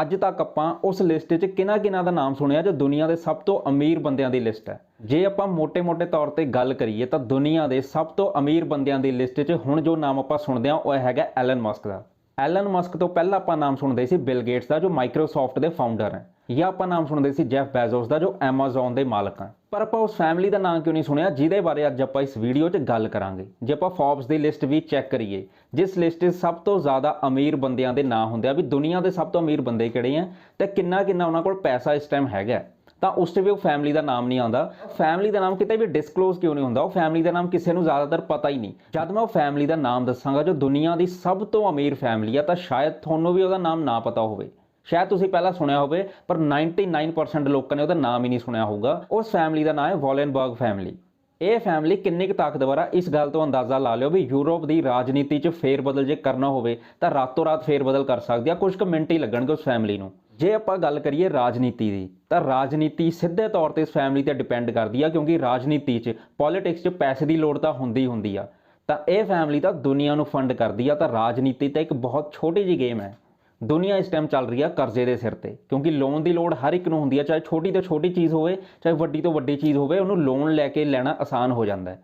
ਅੱਜ ਤੱਕ ਆਪਾਂ ਉਸ ਲਿਸਟ 'ਚ ਕਿਹਨਾਂ ਕਿਹਨਾਂ ਦਾ ਨਾਮ ਸੁਣਿਆ ਜੋ ਦੁਨੀਆ ਦੇ ਸਭ ਤੋਂ ਅਮੀਰ ਬੰਦਿਆਂ ਦੀ ਲਿਸਟ ਹੈ। ਜੇ ਆਪਾਂ ਮੋٹے-ਮੋٹے ਤੌਰ ਤੇ ਗੱਲ ਕਰੀਏ ਤਾਂ ਦੁਨੀਆ ਦੇ ਸਭ ਤੋਂ ਅਮੀਰ ਬੰਦਿਆਂ ਦੀ ਲਿਸਟ 'ਚ ਹੁਣ ਜੋ ਨਾਮ ਆਪਾਂ ਸੁਣਦੇ ਆ ਉਹ ਹੈਗਾ ਐਲਨ ਮਸਕ ਦਾ। ਐਲਨ ਮਸਕ ਤੋਂ ਪਹਿਲਾਂ ਆਪਾਂ ਨਾਮ ਸੁਣਦੇ ਸੀ ਬਿਲ ਗੇਟਸ ਦਾ, ਜੋ ਮਾਈਕਰੋਸਾਫਟ ਦੇ ਫਾਊਂਡਰ ਹੈ। ਜਾਂ ਆਪਾਂ ਨਾਮ ਸੁਣਦੇ ਸੀ ਜੈਫ ਬੈਜ਼ੋਸ ਦਾ, ਜੋ ਐਮਾਜ਼ਨ ਦੇ ਮਾਲਕ ਹਨ ਪਰ ਆਪਾਂ ਉਸ ਫੈਮਿਲੀ ਦਾ ਨਾਮ ਕਿਉਂ ਨਹੀਂ ਸੁਣਿਆ? ਜਿਹਦੇ ਬਾਰੇ ਅੱਜ ਆਪਾਂ ਇਸ ਵੀਡੀਓ 'ਚ ਗੱਲ ਕਰਾਂਗੇ। ਜੇ ਆਪਾਂ ਫੋਰਬਸ ਦੀ ਲਿਸਟ ਵੀ ਚੈੱਕ ਕਰੀਏ, ਜਿਸ ਲਿਸਟ 'ਚ ਸਭ ਤੋਂ ਜ਼ਿਆਦਾ ਅਮੀਰ ਬੰਦਿਆਂ ਦੇ ਨਾਂ ਹੁੰਦੇ ਆ, ਵੀ ਦੁਨੀਆ ਦੇ ਸਭ ਤੋਂ ਅਮੀਰ ਬੰਦੇ ਕਿਹੜੇ ਆ, ਤੇ ਕਿੰਨਾ ਕਿੰਨਾ ਉਹਨਾਂ ਕੋਲ ਪੈਸਾ ਇਸ ਟਾਈਮ ਹੈਗਾ। ਤਾਂ ਉਸ 'ਤੇ ਵੀ ਉਹ ਫੈਮਿਲੀ ਦਾ ਨਾਮ ਨਹੀਂ ਆਉਂਦਾ। ਫੈਮਿਲੀ ਦਾ ਨਾਮ ਕਿਤੇ ਵੀ ਡਿਸਕਲੋਜ਼ ਕਿਉਂ ਨਹੀਂ ਹੁੰਦਾ? ਉਹ ਫੈਮਿਲੀ ਦਾ ਨਾਮ ਕਿਸੇ ਨੂੰ ਜ਼ਿਆਦਾਤਰ ਪਤਾ ਹੀ ਨਹੀਂ। ਜਦ ਮੈਂ ਉਹ ਫੈਮਿਲੀ ਦਾ ਨਾਮ ਦੱਸਾਂਗਾ, ਜੋ ਦੁਨੀਆ ਦੀ ਸਭ ਤੋਂ ਅਮੀਰ ਫੈਮਿਲੀ ਆ, ਤਾਂ ਸ਼ਾਇਦ ਤੁਹਾਨੂੰ ਵੀ ਉਹਦਾ ਨਾਮ ਨਾ ਪਤਾ ਹੋਵੇ। ਸ਼ਾਇਦ ਤੁਸੀਂ ਪਹਿਲਾਂ ਸੁਣਿਆ ਹੋਵੇ, ਪਰ 99% ਲੋਕਾਂ ਨੇ ਉਹਦਾ ਨਾਮ ਹੀ ਨਹੀਂ ਸੁਣਿਆ ਹੋਊਗਾ। ਉਸ ਫੈਮਿਲੀ ਦਾ ਨਾਮ ਹੈ ਵੋਲਨਬਰਗ ਫੈਮਿਲੀ ਇਹ ਫੈਮਿਲੀ ਕਿੰਨੀ ਕੁ ਤਾਕਤਵਰ ਆ? ਇਸ ਗੱਲ ਤੋਂ ਅੰਦਾਜ਼ਾ ਲਾ ਲਿਓ ਵੀ ਯੂਰਪ ਦੀ ਰਾਜਨੀਤੀ 'ਚ ਫੇਰ-ਬਦਲ ਜੇ ਕਰਨਾ ਹੋਵੇ, ਤਾਂ ਰਾਤੋਂ ਰਾਤ ਫੇਰ-ਬਦਲ ਕਰ ਸਕਦੀ ਆ। ਕੁਝ ਕੁ ਮਿੰਟ ਹੀ ਲੱਗਣਗੇ ਉਸ ਫੈਮਿਲੀ ਨੂੰ। ਜੇ ਆਪਾਂ ਗੱਲ ਕਰੀਏ ਰਾਜਨੀਤੀ ਦੀ, ਤਾਂ ਰਾਜਨੀਤੀ ਸਿੱਧੇ ਤੌਰ ਤੇ ਇਸ ਫੈਮਿਲੀ ਤੇ ਡਿਪੈਂਡ ਕਰਦੀ ਆ, ਕਿਉਂਕਿ ਰਾਜਨੀਤੀ 'ਚ ਪੋਲਿਟਿਕਸ 'ਚ ਪੈਸੇ ਦੀ ਲੋੜ ਤਾਂ ਹੁੰਦੀ ਹੀ ਹੁੰਦੀ ਆ। ਤਾਂ ਇਹ ਫੈਮਿਲੀ ਤਾਂ ਦੁਨੀਆ ਨੂੰ ਫੰਡ ਕਰਦੀ ਆ, ਤਾਂ ਰਾਜਨੀਤੀ ਤਾਂ ਇੱਕ ਬਹੁਤ ਛੋਟੀ ਜੀ ਗੇਮ ਹੈ। ਦੁਨੀਆ ਇਸ ਟਾਈਮ ਚੱਲ ਰਹੀ ਆ ਕਰਜ਼ੇ ਦੇ ਸਿਰ ਤੇ, ਕਿਉਂਕਿ ਲੋਨ ਦੀ ਲੋੜ ਹਰ ਇੱਕ ਨੂੰ ਹੁੰਦੀ ਆ, ਚਾਹੇ ਛੋਟੀ ਤੋਂ ਛੋਟੀ ਚੀਜ਼ ਹੋਵੇ, ਚਾਹੇ ਵੱਡੀ ਤੋਂ ਵੱਡੀ ਚੀਜ਼ ਹੋਵੇ, ਉਹਨੂੰ ਲੋਨ ਲੈ ਕੇ ਲੈਣਾ ਆਸਾਨ ਹੋ ਜਾਂਦਾ ਹੈ।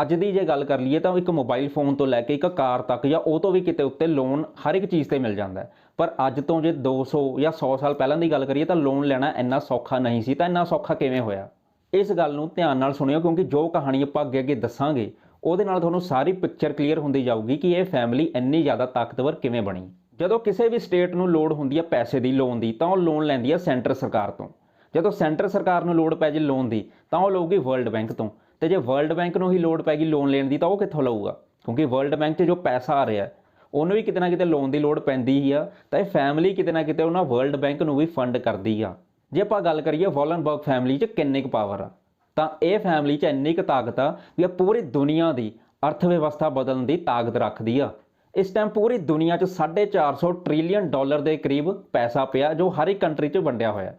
ਅੱਜ ਦੀ ਜੇ ਗੱਲ ਕਰ ਲਈਏ ਤਾਂ ਇੱਕ ਮੋਬਾਈਲ ਫੋਨ ਤੋਂ ਲੈ ਕੇ ਇੱਕ ਕਾਰ ਤੱਕ ਜਾਂ ਉਹ ਤੋਂ ਵੀ ਕਿਤੇ ਉੱਤੇ ਲੋਨ ਹਰ ਇੱਕ ਚੀਜ਼ ਤੇ ਮਿਲ ਜਾਂਦਾ ਪਰ ਅੱਜ ਤੋਂ ਜੇ 200 ਜਾਂ 100 ਸਾਲ ਪਹਿਲਾਂ ਦੀ ਗੱਲ ਕਰੀਏ ਤਾਂ ਲੋਨ ਲੈਣਾ ਇੰਨਾ ਸੌਖਾ ਨਹੀਂ ਸੀ, ਤਾਂ ਇੰਨਾ ਸੌਖਾ ਕਿਵੇਂ ਹੋਇਆ? ਇਸ ਗੱਲ ਨੂੰ ਧਿਆਨ ਨਾਲ ਸੁਣਿਓ, ਕਿਉਂਕਿ ਜੋ ਕਹਾਣੀ ਆਪਾਂ ਅੱਗੇ ਅੱਗੇ ਦੱਸਾਂਗੇ, ਉਹਦੇ ਨਾਲ ਤੁਹਾਨੂੰ ਸਾਰੀ ਪਿਕਚਰ ਕਲੀਅਰ ਹੁੰਦੀ ਜਾਊਗੀ ਕਿ ਇਹ ਫੈਮਿਲੀ ਇੰਨੀ ਜ਼ਿਆਦਾ ਤਾਕਤਵਰ ਕਿਵੇਂ ਬਣੀ। ਜਦੋਂ ਕਿਸੇ ਵੀ ਸਟੇਟ ਨੂੰ ਲੋੜ ਹੁੰਦੀ ਹੈ ਪੈਸੇ ਦੀ ਲੋਨ ਦੀ, ਤਾਂ ਉਹ ਲੋਨ ਲੈਂਦੀ ਹੈ ਸੈਂਟਰ ਸਰਕਾਰ ਤੋਂ। ਜਦੋਂ ਸੈਂਟਰ ਸਰਕਾਰ ਨੂੰ ਲੋੜ ਪੈ ਜੇ ਲੋਨ ਦੀ, ਤਾਂ ਉਹ ਲਊਗੀ ਵਰਲਡ ਬੈਂਕ ਤੋਂ। ਤੇ ਜੇ ਵਰਲਡ ਬੈਂਕ ਨੂੰ ਹੀ ਲੋੜ ਪੈਗੀ ਲੋਨ ਲੈਣ ਦੀ, ਤਾਂ ਉਹ ਕਿੱਥੋਂ ਲਊਗਾ? ਕਿਉਂਕਿ ਵਰਲਡ ਬੈਂਕ 'ਚ ਜੋ ਪੈਸਾ ਆ ਰਿਹਾ, ਉਹਨੂੰ ਵੀ ਕਿਤੇ ਨਾ ਕਿਤੇ ਲੋਨ ਦੀ ਲੋੜ ਪੈਂਦੀ ਹੀ ਆ, ਤਾਂ ਇਹ ਫੈਮਿਲੀ ਕਿਤੇ ਨਾ ਕਿਤੇ ਉਹਨਾਂ ਵਰਲਡ ਬੈਂਕ ਨੂੰ ਵੀ ਫੰਡ ਕਰਦੀ ਆ। ਜੇ ਆਪਾਂ ਗੱਲ ਕਰੀਏ ਵੋਲਨਬਰਗ ਫੈਮਿਲੀ 'ਚ ਕਿੰਨੀ ਕੁ ਪਾਵਰ ਆ, ਤਾਂ ਇਹ ਫੈਮਿਲੀ 'ਚ ਇੰਨੀ ਕੁ ਤਾਕਤ ਆ ਵੀ ਇਹ ਪੂਰੀ ਦੁਨੀਆ ਦੀ ਅਰਥ ਵਿਵਸਥਾ ਬਦਲਣ ਦੀ ਤਾਕਤ ਰੱਖਦੀ ਆ। ਇਸ ਟਾਈਮ ਪੂਰੀ ਦੁਨੀਆ 'ਚ 450 ਟ੍ਰਿਲੀਅਨ ਡਾਲਰ ਦੇ ਕਰੀਬ ਪੈਸਾ ਪਿਆ, ਜੋ ਹਰ ਇੱਕ ਕੰਟਰੀ 'ਚ ਵੰਡਿਆ ਹੋਇਆ।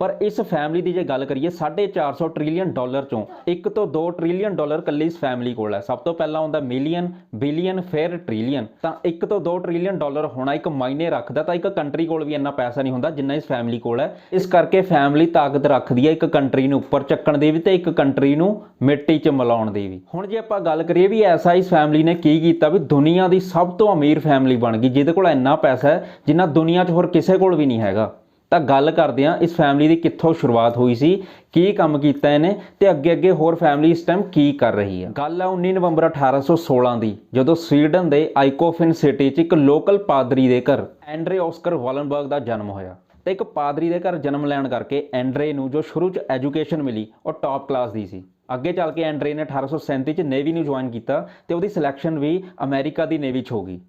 ਪਰ ਇਸ ਫੈਮਿਲੀ ਦੀ ਜੇ ਗੱਲ ਕਰੀਏ 450 ਟ੍ਰਿਲੀਅਨ ਡਾਲਰ ਚੋਂ 1 ਤੋਂ 2 ਟ੍ਰਿਲੀਅਨ ਡਾਲਰ ਕੱਲੀ ਇਸ ਫੈਮਿਲੀ ਕੋਲ ਹੈ। ਸਭ ਤੋਂ ਪਹਿਲਾਂ ਹੁੰਦਾ ਮਿਲੀਅਨ ਬਿਲੀਅਨ ਫਿਰ ਟ੍ਰਿਲੀਅਨ ਤਾਂ 1 ਤੋਂ 2 ਟ੍ਰਿਲੀਅਨ ਡਾਲਰ ਹੋਣਾ ਇੱਕ ਮਾਇਨੇ ਰੱਖਦਾ, ਤਾਂ ਇੱਕ ਕੰਟਰੀ ਕੋਲ ਵੀ ਇੰਨਾ ਪੈਸਾ ਨਹੀਂ ਹੁੰਦਾ ਜਿੰਨਾ ਇਸ ਫੈਮਿਲੀ ਕੋਲ ਹੈ। ਇਸ ਕਰਕੇ ਫੈਮਿਲੀ ਤਾਕਤ ਰੱਖਦੀ ਹੈ ਇੱਕ ਕੰਟਰੀ ਨੂੰ ਉੱਪਰ ਚੱਕਣ ਦੀ ਵੀ ਤੇ ਇੱਕ ਕੰਟਰੀ ਨੂੰ ਮਿੱਟੀ 'ਚ ਮਿਲਾਉਣ ਦੀ ਵੀ। ਹੁਣ ਜੇ ਆਪਾਂ ਗੱਲ ਕਰੀਏ ਵੀ ਐਸਾ ਇਸ ਫੈਮਿਲੀ ਨੇ ਕੀ ਕੀਤਾ ਵੀ ਦੁਨੀਆ ਦੀ ਸਭ ਤੋਂ ਅਮੀਰ ਫੈਮਿਲੀ ਬਣ ਗਈ, ਜਿਹਦੇ ਕੋਲ ਇੰਨਾ ਪੈਸਾ ਹੈ, ਜਿੰਨਾ ਦੁਨੀਆ 'ਚ ਹੋਰ ਕਿਸੇ ਕੋਲ ਵੀ ਨਹੀਂ ਹੈਗਾ। ਤਾਂ ਗੱਲ ਕਰਦੇ ਹਾਂ ਇਸ ਫੈਮਿਲੀ ਦੀ ਕਿੱਥੋਂ ਸ਼ੁਰੂਆਤ ਹੋਈ ਸੀ, ਕੀ ਕੰਮ ਕੀਤਾ ਇਹਨੇ ਤੇ ਅੱਗੇ ਅੱਗੇ ਹੋਰ ਫੈਮਿਲੀ ਇਸ ਟਾਈਮ ਕੀ ਕਰ ਰਹੀ ਹੈ ਗੱਲ ਆ 19 ਨਵੰਬਰ 1816 ਦੀ, ਜਦੋਂ ਸਵੀਡਨ ਦੇ ਆਈਕੋਫਿਨ ਸਿਟੀ 'ਚ ਇੱਕ ਲੋਕਲ ਪਾਦਰੀ ਦੇ ਘਰ ਐਂਡਰੇ ਆਸਕਰ ਵਾਲਨਬਰਗ ਦਾ ਜਨਮ ਹੋਇਆ ਤੇ ਇੱਕ ਪਾਦਰੀ ਦੇ ਘਰ ਜਨਮ ਲੈਣ ਕਰਕੇ ਐਂਡਰੇ ਨੂੰ ਜੋ ਸ਼ੁਰੂ 'ਚ ਐਜੂਕੇਸ਼ਨ ਮਿਲੀ, ਉਹ ਟਾਪ ਕਲਾਸ ਦੀ ਸੀ। ਅੱਗੇ ਚੱਲ ਕੇ ਐਂਡਰੇ ਨੇ 1837 'ਚ ਨੇਵੀ ਨੂੰ ਜੁਆਇਨ ਕੀਤਾ ਤੇ ਉਹਦੀ ਸਿਲੈਕਸ਼ਨ ਵੀ ਅਮਰੀਕਾ ਦੀ ਨੇਵੀ 'ਚ ਹੋ ਗਈ।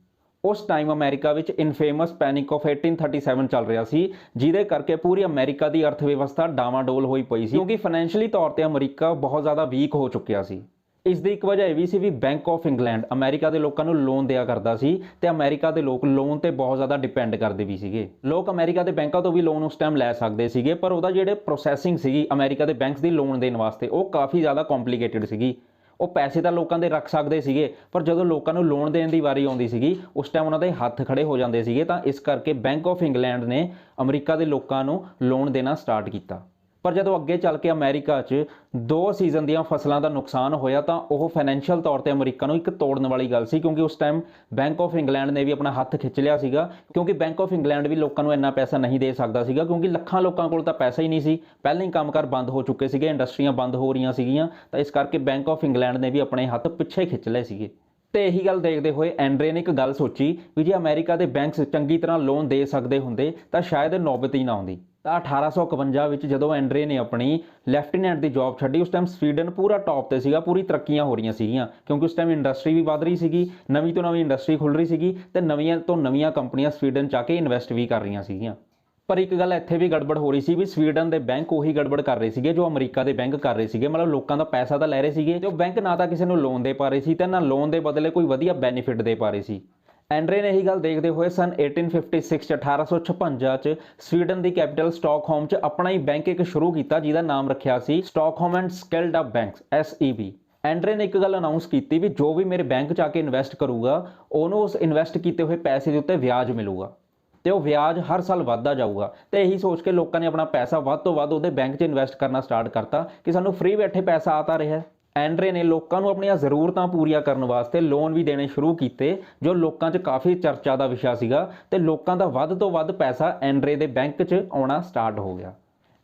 ਉਸ ਟਾਈਮ ਅਮਰੀਕਾ ਵਿੱਚ ਇਨਫੇਮਸ ਪੈਨਿਕ ਆਫ 1837 ਚੱਲ ਰਿਹਾ ਸੀ, ਜਿਹਦੇ ਕਰਕੇ ਪੂਰੀ ਅਮਰੀਕਾ ਦੀ ਅਰਥ ਵਿਵਸਥਾ ਡਾਵਾਡੋਲ ਹੋਈ ਪਈ ਸੀ, ਕਿਉਂਕਿ ਫਾਈਨੈਂਸ਼ੀਅਲੀ ਤੌਰ ਤੇ ਅਮਰੀਕਾ ਬਹੁਤ ਜ਼ਿਆਦਾ ਵੀਕ ਹੋ ਚੁੱਕਿਆ ਸੀ। ਇਸ ਦੀ ਇੱਕ ਵਜ੍ਹਾ ਇਹ ਵੀ ਸੀ ਵੀ ਬੈਂਕ ਆਫ ਇੰਗਲੈਂਡ ਅਮਰੀਕਾ ਦੇ ਲੋਕਾਂ ਨੂੰ ਲੋਨ ਦਿਆ ਕਰਦਾ ਸੀ ਤੇ ਅਮਰੀਕਾ ਦੇ ਲੋਕ ਲੋਨ ਤੇ ਬਹੁਤ ਜ਼ਿਆਦਾ ਡਿਪੈਂਡ ਕਰਦੇ ਵੀ ਸੀਗੇ। ਲੋਕ ਅਮਰੀਕਾ ਦੇ ਬੈਂਕਾਂ ਤੋਂ ਵੀ ਲੋਨ ਉਸ ਟਾਈਮ ਲੈ ਸਕਦੇ ਸੀਗੇ, ਪਰ ਉਹਦਾ ਜਿਹੜੇ ਪ੍ਰੋਸੈਸਿੰਗ ਸੀਗੀ ਅਮਰੀਕਾ ਦੇ ਬੈਂਕਸ ਦੀ ਲੋਨ ਦੇਣ ਵਾਸਤੇ, ਉਹ ਕਾਫੀ ਜ਼ਿਆਦਾ ਕੰਪਲਿਕੇਟਿਡ ਸੀਗੀ। ਉਹ ਪੈਸੇ ਤਾਂ ਲੋਕਾਂ ਦੇ ਰੱਖ ਸਕਦੇ ਸੀਗੇ, ਪਰ ਜਦੋਂ ਲੋਕਾਂ ਨੂੰ ਲੋਨ ਦੇਣ ਦੀ ਵਾਰੀ ਆਉਂਦੀ ਸੀਗੀ, ਉਸ ਟਾਈਮ ਉਹਨਾਂ ਦੇ ਹੱਥ ਖੜੇ ਹੋ ਜਾਂਦੇ ਸੀਗੇ, ਤਾਂ ਇਸ ਕਰਕੇ ਬੈਂਕ ਆਫ ਇੰਗਲੈਂਡ ਨੇ ਅਮਰੀਕਾ ਦੇ ਲੋਕਾਂ ਨੂੰ ਲੋਨ ਦੇਣਾ ਸਟਾਰਟ ਕੀਤਾ। ਪਰ ਜਦੋਂ ਅੱਗੇ ਚੱਲ ਕੇ ਅਮਰੀਕਾ 'ਚ ਦੋ ਸੀਜ਼ਨ ਦੀਆਂ ਫਸਲਾਂ ਦਾ ਨੁਕਸਾਨ ਹੋਇਆ ਤਾਂ ਉਹ ਫਾਈਨੈਂਸ਼ੀਅਲ ਤੌਰ ਤੇ ਅਮਰੀਕਾ ਨੂੰ ਇੱਕ ਤੋੜਨ ਵਾਲੀ ਗੱਲ ਸੀ, ਕਿਉਂਕਿ ਉਸ ਟਾਈਮ ਬੈਂਕ ਆਫ ਇੰਗਲੈਂਡ ਨੇ ਵੀ ਆਪਣਾ ਹੱਥ ਖਿੱਚ ਲਿਆ ਸੀਗਾ, ਕਿਉਂਕਿ ਬੈਂਕ ਆਫ ਇੰਗਲੈਂਡ ਵੀ ਲੋਕਾਂ ਨੂੰ ਇੰਨਾ ਪੈਸਾ ਨਹੀਂ ਦੇ ਸਕਦਾ ਸੀਗਾ, ਕਿਉਂਕਿ ਲੱਖਾਂ ਲੋਕਾਂ ਕੋਲ ਤਾਂ ਪੈਸਾ ਹੀ ਨਹੀਂ ਸੀ। ਪਹਿਲਾਂ ਹੀ ਕੰਮਕਾਰ ਬੰਦ ਹੋ ਚੁੱਕੇ ਸੀਗੇ, ਇੰਡਸਟਰੀਆਂ ਬੰਦ ਹੋ ਰਹੀਆਂ ਸੀਗੀਆਂ, ਤਾਂ ਇਸ ਕਰਕੇ ਬੈਂਕ ਆਫ ਇੰਗਲੈਂਡ ਨੇ ਵੀ ਆਪਣੇ ਹੱਥ ਪਿੱਛੇ ਖਿੱਚ ਲਏ ਸੀਗੇ। ਤੇ ਇਹੀ ਗੱਲ ਦੇਖਦੇ ਹੋਏ ਐਂਡਰੇ ਨੇ ਇੱਕ ਗੱਲ ਸੋਚੀ ਵੀ ਜੇ ਅਮਰੀਕਾ ਦੇ ਬੈਂਕਸ ਚੰਗੀ ਤਰ੍ਹਾਂ ਲੋਨ ਦੇ ਸਕਦੇ ਹੁੰਦੇ, ਤਾਂ ਸ਼ਾਇਦ ਨੌਬਤ ਹੀ ਨਾ ਆਉਂਦੀ। ਤਾਂ 1851 ਵਿੱਚ ਜਦੋਂ ਐਂਡਰੇ ਨੇ ਆਪਣੀ ਲੈਫਟੀਨੈਂਟ ਦੀ ਜੌਬ ਛੱਡੀ, ਉਸ ਟਾਈਮ ਸਵੀਡਨ ਪੂਰਾ ਟੌਪ ਤੇ ਸੀਗਾ, ਪੂਰੀ ਤਰੱਕੀਆਂ ਹੋ ਰਹੀਆਂ ਸੀਗੀਆਂ, ਕਿਉਂਕਿ ਉਸ ਟਾਈਮ ਇੰਡਸਟਰੀ ਵੀ ਵਧ ਰਹੀ ਸੀਗੀ, ਨਵੀਂ ਤੋਂ ਨਵੀਂ ਇੰਡਸਟਰੀ ਖੁੱਲ ਰਹੀ ਸੀਗੀ ਤੇ ਨਵੀਆਂ ਤੋਂ ਨਵੀਆਂ ਕੰਪਨੀਆਂ ਸਵੀਡਨ ਚ ਆ ਕੇ ਇਨਵੈਸਟ ਵੀ ਕਰ ਰਹੀਆਂ ਸੀਗੀਆਂ। ਪਰ ਇੱਕ ਗੱਲ ਇੱਥੇ ਵੀ ਗੜਬੜ ਹੋ ਰਹੀ ਸੀ ਵੀ ਸਵੀਡਨ ਦੇ ਬੈਂਕ ਉਹੀ ਗੜਬੜ ਕਰ ਰਹੇ ਸੀਗੇ ਜੋ ਅਮਰੀਕਾ ਦੇ ਬੈਂਕ ਕਰ ਰਹੇ ਸੀਗੇ, ਮਤਲਬ ਲੋਕਾਂ ਦਾ ਪੈਸਾ ਤਾਂ ਲੈ ਰਹੇ ਸੀਗੇ, ਤੇ ਉਹ ਬੈਂਕ ਨਾ ਤਾਂ ਕਿਸੇ ਨੂੰ ਲੋਨ ਦੇ ਪਾ ਰਹੇ ਸੀ ਤੇ ਨਾ ਲੋਨ ਦੇ ਬਦਲੇ ਕੋਈ ਵਧੀਆ ਬੈਨੀਫਿਟ ਦੇ ਪਾ ਰਹੇ ਸੀ। ਐਂਡਰੇ ਨੇ ਇਹੀ ਗੱਲ ਦੇਖਦੇ ਹੋਏ ਸਨ 1856 ਚ 1856 ਚ ਸਵੀਡਨ ਦੀ ਕੈਪੀਟਲ ਸਟਾਕਹੋਮ ਚ ਆਪਣਾ ਹੀ ਬੈਂਕ ਇੱਕ ਸ਼ੁਰੂ ਕੀਤਾ, ਜਿਹਦਾ ਨਾਮ ਰੱਖਿਆ ਸੀ Stockholm and scaled up banks SEB Andre ਨੇ ਇੱਕ ਗੱਲ ਅਨਾਉਂਸ ਕੀਤੀ ਵੀ ਜੋ ਵੀ ਮੇਰੇ ਬੈਂਕ ਚ ਆ ਕੇ ਇਨਵੈਸਟ ਕਰੂਗਾ, ਉਹਨੂੰ ਉਸ ਇਨਵੈਸਟ ਕੀਤੇ ਹੋਏ ਪੈਸੇ ਦੇ ਉੱਤੇ ਵਿਆਜ ਮਿਲੂਗਾ। ਤੇ ਉਹ ਵਿਆਜ ਹਰ ਸਾਲ ਵੱਧਦਾ ਜਾਊਗਾ। ਤੇ ਇਹੀ ਸੋਚ ਕੇ ਲੋਕਾਂ ਨੇ ਆਪਣਾ ਪੈਸਾ ਵੱਧ ਤੋਂ ਵੱਧ ਉਹਦੇ ਬੈਂਕ 'ਚ ਇਨਵੈਸਟ ਕਰਨਾ ਸਟਾਰਟ ਕਰਤਾ ਕਿ ਸਾਨੂੰ ਫ੍ਰੀ ਬੈਠੇ ਪੈਸਾ ਆ ਤਾਂ ਰਿਹਾ। ਐਂਡਰੇ ਨੇ, ਲੋਕਾਂ ਨੂੰ ਆਪਣੀਆਂ ਜ਼ਰੂਰਤਾਂ ਪੂਰੀਆਂ ਕਰਨ ਵਾਸਤੇ ਲੋਨ ਵੀ ਦੇਣੇ ਸ਼ੁਰੂ ਕੀਤੇ, ਜੋ ਲੋਕਾਂ 'ਚ ਕਾਫੀ ਚਰਚਾ ਦਾ ਵਿਸ਼ਾ ਸੀਗਾ ਤੇ ਲੋਕਾਂ ਦਾ ਵੱਧ ਤੋਂ ਵੱਧ ਪੈਸਾ ਐਂਡਰੇ ਦੇ ਬੈਂਕ 'ਚ ਆਉਣਾ ਸਟਾਰਟ ਹੋ ਗਿਆ।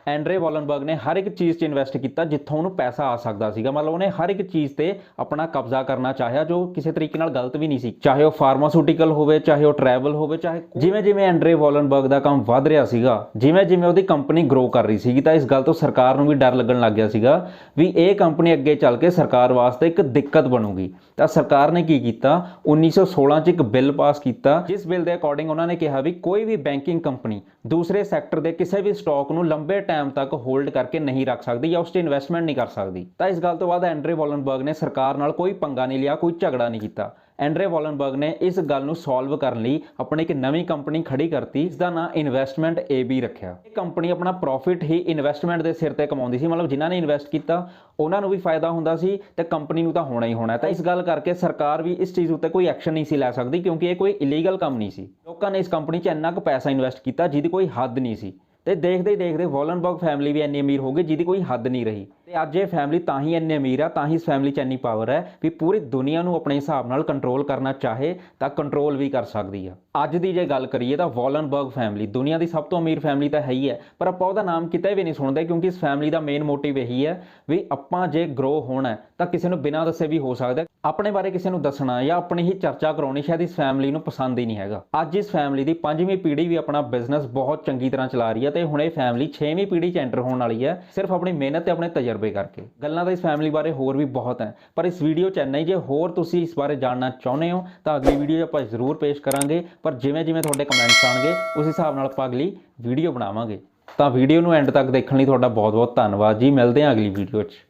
ਐਂਡਰੇ ਵਾਲਨਬਰਗ ਨੇ ਹਰ ਇੱਕ ਚੀਜ਼ 'ਚ ਇਨਵੈਸਟ ਕੀਤਾ ਜਿੱਥੋਂ ਉਹਨੂੰ ਪੈਸਾ ਆ ਸਕਦਾ ਸੀਗਾ। ਮਤਲਬ ਉਹਨੇ ਹਰ ਇੱਕ ਚੀਜ਼ ਤੇ ਆਪਣਾ ਕਬਜ਼ਾ ਕਰਨਾ ਚਾਹਿਆ ਜੋ ਕਿਸੇ ਤਰੀਕੇ ਨਾਲ ਗਲਤ ਵੀ ਨਹੀਂ ਸੀ। ਚਾਹੇ ਉਹ ਫਾਰਮਾਸਿਊਟੀਕਲ ਹੋਵੇ, ਚਾਹੇ ਉਹ ਟਰੈਵਲ ਹੋਵੇ, ਚਾਹੇ ਜਿਵੇਂ ਜਿਵੇਂ ਐਂਡਰੇ ਵਾਲਨਬਰਗ ਦਾ ਕੰਮ ਵੱਧ ਰਿਹਾ ਸੀਗਾ ਜਿਵੇਂ ਜਿਵੇਂ ਉਹਦੀ ਕੰਪਨੀ ਗਰੋ ਕਰ ਰਹੀ ਸੀਗੀ, ਤਾਂ ਇਸ ਗੱਲ ਤੋਂ ਸਰਕਾਰ ਨੂੰ ਵੀ ਡਰ ਲੱਗਣ ਲੱਗ ਗਿਆ ਸੀਗਾ ਵੀ ਇਹ ਕੰਪਨੀ ਅੱਗੇ ਚੱਲ ਕੇ ਸਰਕਾਰ ਵਾਸਤੇ ਇੱਕ ਦਿੱਕਤ ਬਣੂਗੀ। ਤਾਂ ਸਰਕਾਰ ਨੇ ਕੀ ਕੀਤਾ? 1916 ਚ ਇੱਕ ਬਿੱਲ ਪਾਸ ਕੀਤਾ। ਜਿਸ ਬਿੱਲ ਦੇ ਅਕੋਰਡਿੰਗ ਉਹਨਾਂ ਨੇ ਕਿਹਾ ਵੀ ਕੋਈ ਵੀ ਬੈਂਕਿੰਗ ਕੰਪਨੀ ਦੂਸਰੇ ਸੈਕਟਰ ਦੇ ਕਿਸੇ ਵੀ ਸਟਾਕ ਨੂੰ ਲੰਬੇ ਟਾਈਮ ਟਾਈਮ ਤੱਕ ਹੋਲਡ ਕਰਕੇ ਨਹੀਂ ਰੱਖ ਸਕਦੀ ਜਾਂ ਉਸ 'ਤੇ ਇਨਵੈਸਟਮੈਂਟ ਨਹੀਂ ਕਰ ਸਕਦੀ। ਤਾਂ ਇਸ ਗੱਲ ਤੋਂ ਬਾਅਦ ਐਂਡਰੇ ਵਾਲਨਬਰਗ ਨੇ ਸਰਕਾਰ ਨਾਲ ਕੋਈ ਪੰਗਾ ਨਹੀਂ ਲਿਆ, ਕੋਈ ਝਗੜਾ ਨਹੀਂ ਕੀਤਾ। ਐਂਡਰੇ ਵਾਲਨਬਰਗ ਨੇ ਇਸ ਗੱਲ ਨੂੰ ਸੋਲਵ ਕਰਨ ਲਈ ਆਪਣੀ ਇੱਕ ਨਵੀਂ ਕੰਪਨੀ ਖੜੀ ਕਰਤੀ ਇਸ ਦਾ ਨਾਂ ਇਨਵੈਸਟਮੈਂਟ ਏਬੀ ਰੱਖਿਆ। ਇਹ ਕੰਪਨੀ ਆਪਣਾ ਪ੍ਰੋਫਿਟ ਹੀ ਇਨਵੈਸਟਮੈਂਟ ਦੇ ਸਿਰ ਤੇ ਕਮਾਉਂਦੀ ਸੀ, ਮਤਲਬ ਜਿਨ੍ਹਾਂ ਨੇ ਇਨਵੈਸਟ ਕੀਤਾ, ਉਹਨਾਂ ਨੂੰ ਵੀ ਫਾਇਦਾ ਹੁੰਦਾ ਸੀ ਤੇ ਕੰਪਨੀ ਨੂੰ ਤਾਂ ਹੋਣਾ ਹੀ ਹੋਣਾ ਤਾਂ ਇਸ ਗੱਲ ਕਰਕੇ ਸਰਕਾਰ ਵੀ ਇਸ ਚੀਜ਼ ਉੱਤੇ ਕੋਈ ਐਕਸ਼ਨ ਨਹੀਂ ਸੀ ਲੈ ਸਕਦੀ, ਕਿਉਂਕਿ ਇਹ ਕੋਈ ਇਲੀਗਲ ਕੰਮ ਨਹੀਂ ਸੀ। ਲੋਕਾਂ ਨੇ ਇਸ ਕੰਪਨੀ 'ਚ ਇੰਨਾ ਕੁ ਪੈਸਾ ਇਨਵੈਸਟ ਕੀਤਾ, ਜਿਹਦੀ ਕੋਈ ਹੱਦ ਨਹੀਂ ਸੀ। ਤੇ ਦੇਖਦੇ ਹੀ ਦੇਖਦੇ ਵਾਲਨਬਰਗ ਫੈਮਿਲੀ ਵੀ ਇੰਨੀ ਅਮੀਰ ਹੋ ਗਈ ਜਿਹਦੀ ਕੋਈ ਹੱਦ ਨਹੀਂ ਰਹੀ। ਤੇ ਅੱਜ ਇਹ ਫੈਮਿਲੀ ਤਾਂ ਹੀ ਇੰਨੀ ਅਮੀਰ ਆ, ਤਾਂ ਹੀ ਇਸ ਫੈਮਿਲੀ 'ਚ ਇੰਨੀ ਪਾਵਰ ਹੈ ਵੀ ਪੂਰੀ ਦੁਨੀਆ ਨੂੰ ਆਪਣੇ ਹਿਸਾਬ ਨਾਲ ਕੰਟਰੋਲ ਕਰਨਾ ਚਾਹੇ ਤਾਂ ਕੰਟਰੋਲ ਵੀ ਕਰ ਸਕਦੀ ਆ। ਅੱਜ ਦੀ ਜੇ ਗੱਲ ਕਰੀਏ ਤਾਂ ਵਾਲਨਬਰਗ ਫੈਮਿਲੀ ਦੁਨੀਆ ਦੀ ਸਭ ਤੋਂ ਅਮੀਰ ਫੈਮਿਲੀ ਤਾਂ ਹੈ ਹੀ ਹੈ, ਪਰ ਆਪਾਂ ਉਹਦਾ ਨਾਮ ਕਿਤੇ ਵੀ ਨਹੀਂ ਸੁਣਦੇ ਕਿਉਂਕਿ ਇਸ ਫੈਮਿਲੀ ਦਾ ਮੇਨ ਮੋਟਿਵ ਇਹੀ ਹੈ ਵੀ ਆਪਾਂ ਜੇ ਗਰੋ ਹੋਣਾ ਤਾਂ ਕਿਸੇ ਨੂੰ ਬਿਨਾਂ ਦੱਸੇ ਵੀ ਹੋ ਸਕਦਾ ਆਪਣੇ ਬਾਰੇ ਕਿਸੇ ਨੂੰ ਦੱਸਣਾ ਜਾਂ ਆਪਣੀ ਹੀ ਚਰਚਾ ਕਰਾਉਣੀ ਸ਼ਾਇਦ ਇਸ ਫੈਮਿਲੀ ਨੂੰ ਪਸੰਦ ਹੀ ਨਹੀਂ ਹੈਗਾ। ਅੱਜ ਇਸ ਫੈਮਿਲੀ ਦੀ ਪੰਜਵੀਂ ਪੀੜ੍ਹੀ ਵੀ ਆਪਣਾ ਬਿਜ਼ਨਸ ਬਹੁਤ ਚੰਗੀ ਤਰ੍ਹਾਂ ਚਲਾ ਰਹੀ ਹੈ ਤੇ ਹੁਣ ਇਹ ਫੈਮਿਲੀ 6ਵੀਂ ਪੀੜ੍ਹੀ 'ਚ ਐਂਟਰ ਹੋਣ ਵਾਲੀ ਹੈ। ਸਿਰਫ ਆਪਣੀ ਮਿਹਨਤ ਤੇ ਆਪਣੇ ਤਜਰਬੇ ਕਰਕੇ। ਗੱਲਾਂ ਤਾਂ ਇਸ ਫੈਮਿਲੀ ਬਾਰੇ ਹੋਰ ਵੀ ਬਹੁਤ ਹੈ। ਪਰ ਇਸ ਵੀਡੀਓ 'ਚ ਇੰਨਾ ਹੀ, ਜੇ ਹੋਰ ਤੁਸੀਂ ਇਸ ਬਾਰੇ ਜਾਣਨਾ ਚਾਹੁੰਦੇ ਹੋ, ਤਾਂ ਅਗਲੀ ਵੀਡੀਓ 'ਚ ਆਪਾਂ ਜ਼ਰੂਰ ਪੇਸ਼ ਕਰਾਂਗੇ। ਪਰ ਜਿਵੇਂ ਜਿਵੇਂ ਤੁਹਾਡੇ ਕਮੈਂਟਸ ਆਣਗੇ ਉਸ ਹਿਸਾਬ ਨਾਲ ਆਪਾਂ ਅਗਲੀ ਵੀਡੀਓ ਬਣਾਵਾਂਗੇ। ਤਾਂ ਵੀਡੀਓ ਨੂੰ ਐਂਡ ਤੱਕ ਦੇਖਣ ਲਈ ਤੁਹਾਡਾ ਬਹੁਤ ਬਹੁਤ ਧੰਨਵਾਦ ਜੀ। ਮਿਲਦੇ ਹਾਂ ਅਗਲੀ ਵੀਡੀਓ 'ਚ।